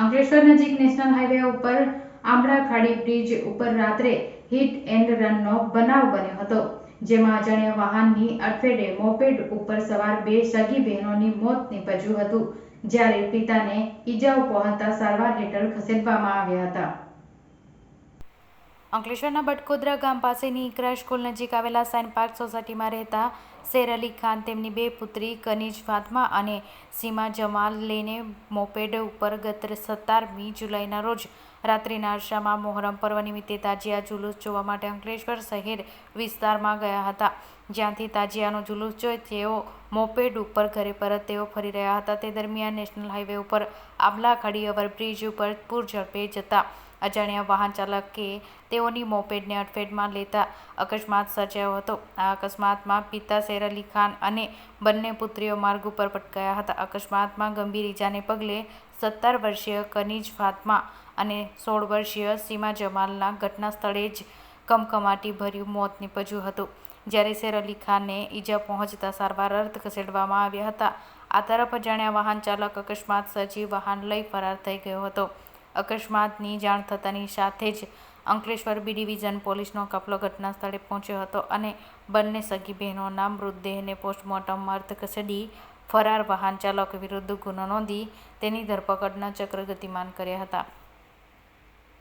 અંકલેશ્વર નજીક national highway ઉપર આંબળા ખાડી બ્રિજ ઉપર રાત્રે હિટ એન્ડ રનનો બનાવ બન્યો હતો, જેમાં અજાણ્યા વાહનની અડફેટે મોપેડ ઉપર સવાર બે સગી બહેનોની મોત નીપજ્યું હતું, જ્યારે પિતાને ઈજાઓ પહોંચતા સારવાર હેઠળ ખસેડવામાં આવ્યા હતા. અંકલેશ્વરના બટકોદરા ગામ પાસેની ઇકરા સ્કૂલ નજીક આવેલા સાઇન પાર્ક સોસાયટીમાં રહેતા શેર અલી ખાન તેમની બે પુત્રી કનીજ ફાતમા અને સીમા જમાલ લઈને મોપેડ ઉપર ગત સત્તારમી જુલાઈના રોજ રાત્રિના અરસામાં મોહરમ પર્વ નિમિત્તે તાજિયા જુલુસ જોવા માટે અંકલેશ્વર શહેર વિસ્તારમાં ગયા હતા. જ્યાંથી તાજિયાનો જુલુસ જોઈ તેઓ મોપેડ ઉપર ઘરે પરત તેઓ ફરી રહ્યા હતા. તે દરમિયાન નેશનલ હાઈવે ઉપર આમલા ખાડી ઓવરબ્રિજ ઉપર પૂર ઝડપે જતા અજાણ્યા વાહન ચાલકે તેઓની મોપેડને અડફેટમાં લેતા અકસ્માત સર્જાયો હતો. આ અકસ્માતમાં પિતા શેર અલી ખાન અને બંને પુત્રીઓ માર્ગ ઉપર પટકાયા હતા. અકસ્માતમાં ગંભીર ઈજાને પગલે સત્તર વર્ષીય કનીજ ફાતમા અને સોળ વર્ષીય સીમા જમાલના ઘટના સ્થળે જ કમકમાટી ભર્યું મોત નીપજ્યું હતું. જ્યારે શેર અલી ખાનને ઈજા પહોંચતા સારવાર અર્થ ખસેડવામાં આવ્યા હતા. આ તરફ અજાણ્યા વાહન ચાલક અકસ્માત સર્જી વાહન લઈ ફરાર થઈ ગયો હતો. અકસ્માતની જાણ થતાની સાથે જ અંકલેશ્વર બી ડિવિઝન પોલીસનો કાફલો ઘટના સ્થળે પહોંચ્યો હતો અને બંને સગી બહેનોના મૃતદેહને પોસ્ટમોર્ટમ અર્થ ખસેડી ફરાર વાહન ચાલક વિરુદ્ધ ગુનો નોંધી તેની ધરપકડના ચક્ર ગતિમાન કર્યા હતા.